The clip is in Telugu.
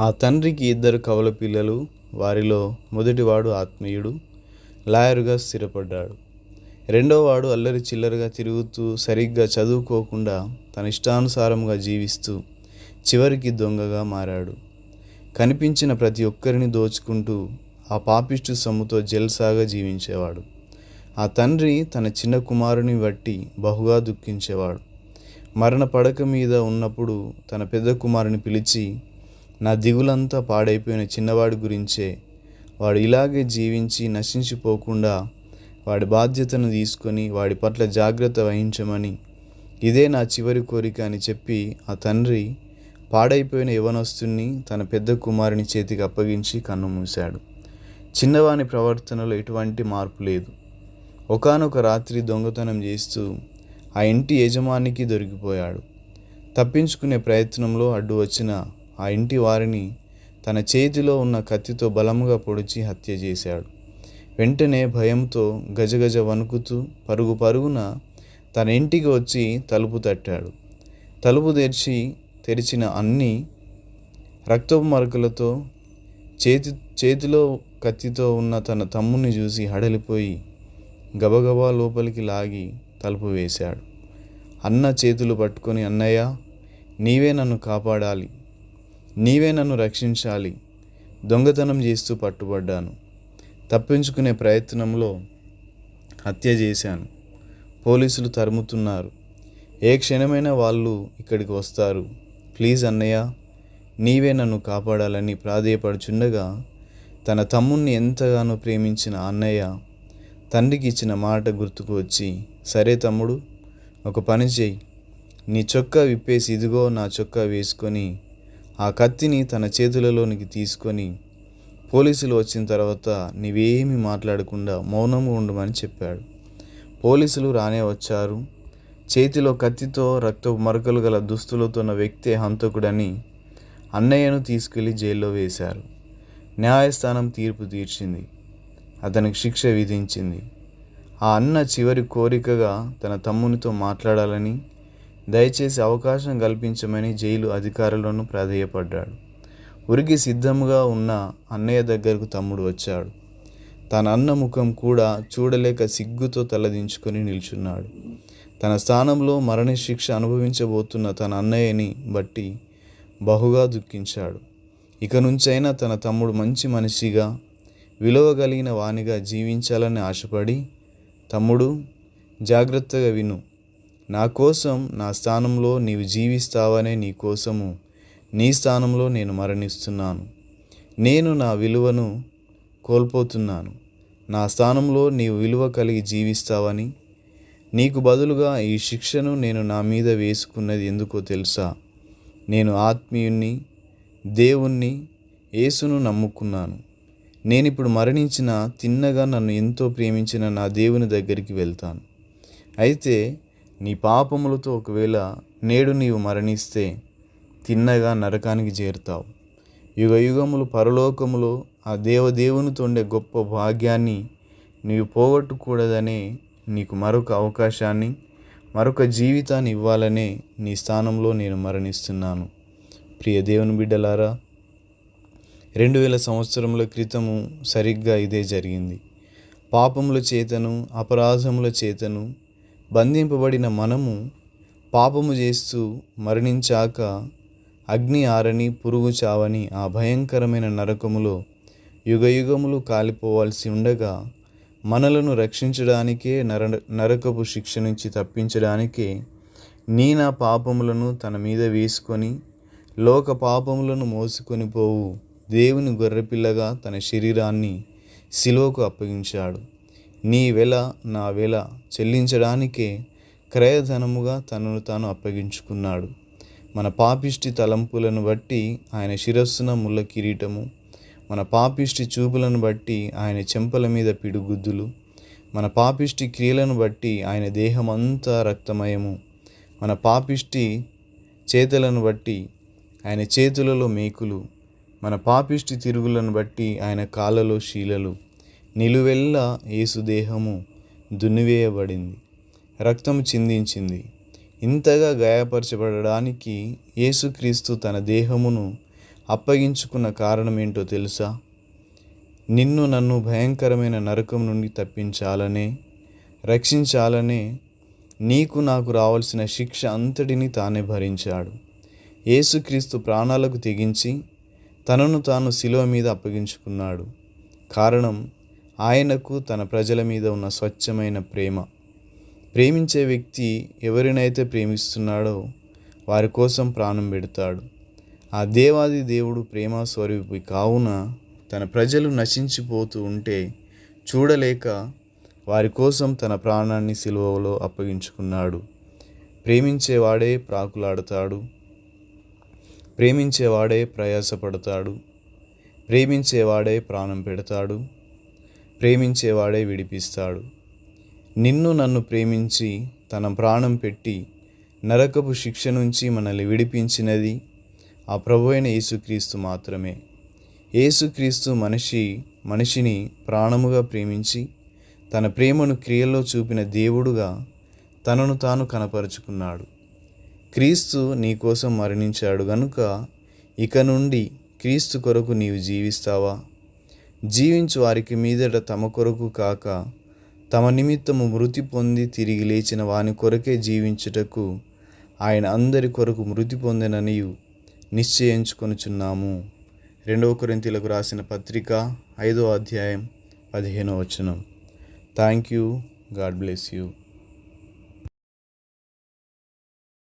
ఆ తండ్రికి ఇద్దరు కవల పిల్లలు వారిలో మొదటివాడు ఆత్మీయుడు లాయరుగా స్థిరపడ్డాడు. రెండోవాడు అల్లరి చిల్లరగా తిరుగుతూ సరిగ్గా చదువుకోకుండా తన ఇష్టానుసారంగా జీవిస్తూ చివరికి దొంగగా మారాడు. కనిపించిన ప్రతి ఒక్కరిని దోచుకుంటూ ఆ పాపిష్టి సొమ్ముతో జల్సాగా జీవించేవాడు. ఆ తండ్రి తన చిన్న కుమారుని బట్టి బహుగా దుఃఖించేవాడు. మరణ పడక మీద ఉన్నప్పుడు తన పెద్ద కుమారుని పిలిచి నా దిగులంతా పాడైపోయిన చిన్నవాడి గురించే. వాడు ఇలాగే జీవించి నశించిపోకుండా వాడి బాధ్యతను తీసుకొని వాడి పట్ల జాగ్రత్త వహించమని ఇదే నా చివరి కోరిక అని చెప్పి ఆ తండ్రి పాడైపోయిన యవనస్తుని తన పెద్ద కుమారుని చేతికి అప్పగించి కన్ను మూశాడు. చిన్నవాని ప్రవర్తనలో ఎటువంటి మార్పు లేదు. ఒకానొక రాత్రి దొంగతనం చేస్తూ ఆ ఇంటి యజమానికి దొరికిపోయాడు. తప్పించుకునే ప్రయత్నంలో అడ్డు వచ్చిన ఆ ఇంటి వారిని తన చేతిలో ఉన్న కత్తితో బలముగా పొడిచి హత్య చేశాడు. వెంటనే భయంతో గజగజ వణుకుతూ పరుగు పరుగున తన ఇంటికి వచ్చి తలుపు తట్టాడు. తలుపు తెరిచి తెరిచిన అన్ని రక్తపు మరకలతో చేతి చేతిలో కత్తితో ఉన్న తన తమ్ముని చూసి హడలిపోయి గబగబా లోపలికి లాగి తలుపు వేశాడు. అన్న చేతులు పట్టుకొని అన్నయ్య నీవే నన్ను కాపాడాలి. నీవే నన్ను రక్షించాలి. దొంగతనం చేస్తూ పట్టుబడ్డాను. తప్పించుకునే ప్రయత్నంలో హత్య చేశాను. పోలీసులు తరుముతున్నారు. ఏ క్షణమైనా వాళ్ళు ఇక్కడికి వస్తారు. ప్లీజ్ అన్నయ్య నీవే నన్ను కాపాడాలని ప్రాధేయపడుచుండగా తన తమ్ముణ్ణి ఎంతగానో ప్రేమించిన అన్నయ్య తండ్రికి ఇచ్చిన మాట గుర్తుకు వచ్చి సరే తమ్ముడు ఒక పని చేయి నీ చొక్కా విప్పేసి ఇదిగో నా చొక్కా వేసుకొని ఆ కత్తిని తన చేతులలోనికి తీసుకొని పోలీసులు వచ్చిన తర్వాత నీవేమీ మాట్లాడకుండా మౌనంగా ఉండమని చెప్పాడు. పోలీసులు రానే వచ్చారు. చేతిలో కత్తితో రక్తపు మరకలు గల దుస్తులతో ఉన్న వ్యక్తే హంతకుడని అన్నయ్యను తీసుకెళ్ళి జైల్లో వేశారు. న్యాయస్థానం తీర్పు తీర్చింది. అతనికి శిక్ష విధించింది. ఆ అన్న చివరి కోరికగా తన తమ్మునితో మాట్లాడాలని దయచేసి అవకాశం కల్పించమని జైలు అధికారులను ప్రాధేయపడ్డాడు. ఉరికి సిద్ధంగా ఉన్న అన్నయ్య దగ్గరకు తమ్ముడు వచ్చాడు. తన అన్న ముఖం కూడా చూడలేక సిగ్గుతో తలదించుకొని నిల్చున్నాడు. తన స్థానంలో మరణశిక్ష అనుభవించబోతున్న తన అన్నయ్యని బట్టి బహుగా దుఃఖించాడు. ఇక నుంచైనా తన తమ్ముడు మంచి మనిషిగా విలువగలిగిన వానిగా జీవించాలని ఆశపడి తమ్ముడు జాగ్రత్తగా విను. నా కోసం నా స్థానంలో నీవు జీవిస్తావనే నీ కోసము నీ స్థానంలో నేను మరణిస్తున్నాను. నేను నా విలువను కోల్పోతున్నాను. నా స్థానంలో నీవు విలువ కలిగి జీవిస్తావని నీకు బదులుగా ఈ శిక్షను నేను నా మీద వేసుకున్నది ఎందుకో తెలుసా? నేను ఆత్మీయుణ్ణి దేవుణ్ణి యేసును నమ్ముకున్నాను. నేను ఇప్పుడు మరణించిన తిన్నగా నన్ను ఎంతో ప్రేమించిన నా దేవుని దగ్గరికి వెళ్తాను. అయితే నీ పాపములతో ఒకవేళ నేడు నీవు మరణిస్తే తిన్నగా నరకానికి చేరుతావు. యుగ యుగములు పరలోకములో ఆ దేవదేవునితో ఉండే గొప్ప భాగ్యాన్ని నీవు పోగొట్టకూడదనే నీకు మరొక అవకాశాన్ని మరొక జీవితాన్ని ఇవ్వాలనే నీ స్థానంలో నేను మరణిస్తున్నాను. ప్రియ దేవుని బిడ్డలారా రెండు వేల సంవత్సరముల క్రితము సరిగ్గా ఇదే జరిగింది. పాపముల చేతను అపరాధముల చేతను బంధింపబడిన మనము పాపము చేస్తూ మరణించాక అగ్ని ఆరని పురుగు చావని ఆ భయంకరమైన నరకములో యుగయుగములు కాలిపోవాల్సి ఉండగా మనలను రక్షించడానికే నర నరకపు శిక్ష నుంచి తప్పించడానికే నీ నా పాపములను తన మీద వేసుకొని లోక పాపములను మోసుకొని పోవు దేవుని గొర్రెపిల్లగా తన శరీరాన్ని శిలువకు అప్పగించాడు. నీ వెల నా వెల చెల్లించడానికే క్రయధనముగా తనను తాను అప్పగించుకున్నాడు. మన పాపిష్టి తలంపులను బట్టి ఆయన శిరస్సున ముళ్ళ కిరీటము. మన పాపిష్టి చూపులను బట్టి ఆయన చెంపల మీద పిడుగుద్దులు. మన పాపిష్టి క్రియలను బట్టి ఆయన దేహమంతా రక్తమయము. మన పాపిష్టి చేతులను బట్టి ఆయన చేతులలో మేకులు. మన పాపిష్టి తిరుగులను బట్టి ఆయన కాళ్ళలో శీలలు. నిలువెల్లా యేసుదేహము దున్నివేయబడింది. రక్తం చిందించింది. ఇంతగా గాయపరచబడడానికి యేసుక్రీస్తు తన దేహమును అప్పగించుకున్న కారణం ఏంటో తెలుసా? నిన్ను నన్ను భయంకరమైన నరకం నుండి తప్పించాలనే రక్షించాలనే నీకు నాకు రావాల్సిన శిక్ష అంతటిని తానే భరించాడు. యేసుక్రీస్తు ప్రాణాలకు తెగించి తనను తాను శిలువ మీద అప్పగించుకున్నాడు. కారణం ఆయనకు తన ప్రజల మీద ఉన్న స్వచ్ఛమైన ప్రేమ. ప్రేమించే వ్యక్తి ఎవరినైతే ప్రేమిస్తున్నాడో వారి కోసం ప్రాణం పెడతాడు. ఆ దేవాది దేవుడు ప్రేమ స్వరూపి కావున తన ప్రజలు నశించిపోతూ ఉంటే చూడలేక వారి కోసం తన ప్రాణాన్ని సిలువలో అప్పగించుకున్నాడు. ప్రేమించేవాడే ప్రాకులాడతాడు. ప్రేమించేవాడే ప్రయాసపడతాడు. ప్రేమించేవాడే ప్రాణం పెడతాడు. ప్రేమించేవాడే విడిపిస్తాడు. నిన్ను నన్ను ప్రేమించి తన ప్రాణం పెట్టి నరకపు శిక్ష నుంచి మనల్ని విడిపించినది ఆ ప్రభు అయిన యేసుక్రీస్తు మాత్రమే. యేసుక్రీస్తు మనిషి మనిషిని ప్రాణముగా ప్రేమించి తన ప్రేమను క్రియల్లో చూపిన దేవుడుగా తనను తాను కనపరుచుకున్నాడు. క్రీస్తు నీ కోసం మరణించాడు గనుక ఇక నుండి క్రీస్తు కొరకు నీవు జీవిస్తావా? జీవించు వారికి మీదట తమ కొరకు కాక తమ నిమిత్తము మృతి పొంది తిరిగి లేచిన వాని కొరకే జీవించుటకు ఆయన అందరి కొరకు మృతి పొందిననియు నిశ్చయించుకొనుచున్నాము. రెండవ కొరింతీలకు రాసిన పత్రిక ఐదో అధ్యాయం పదిహేనో వచనం. Thank you God bless you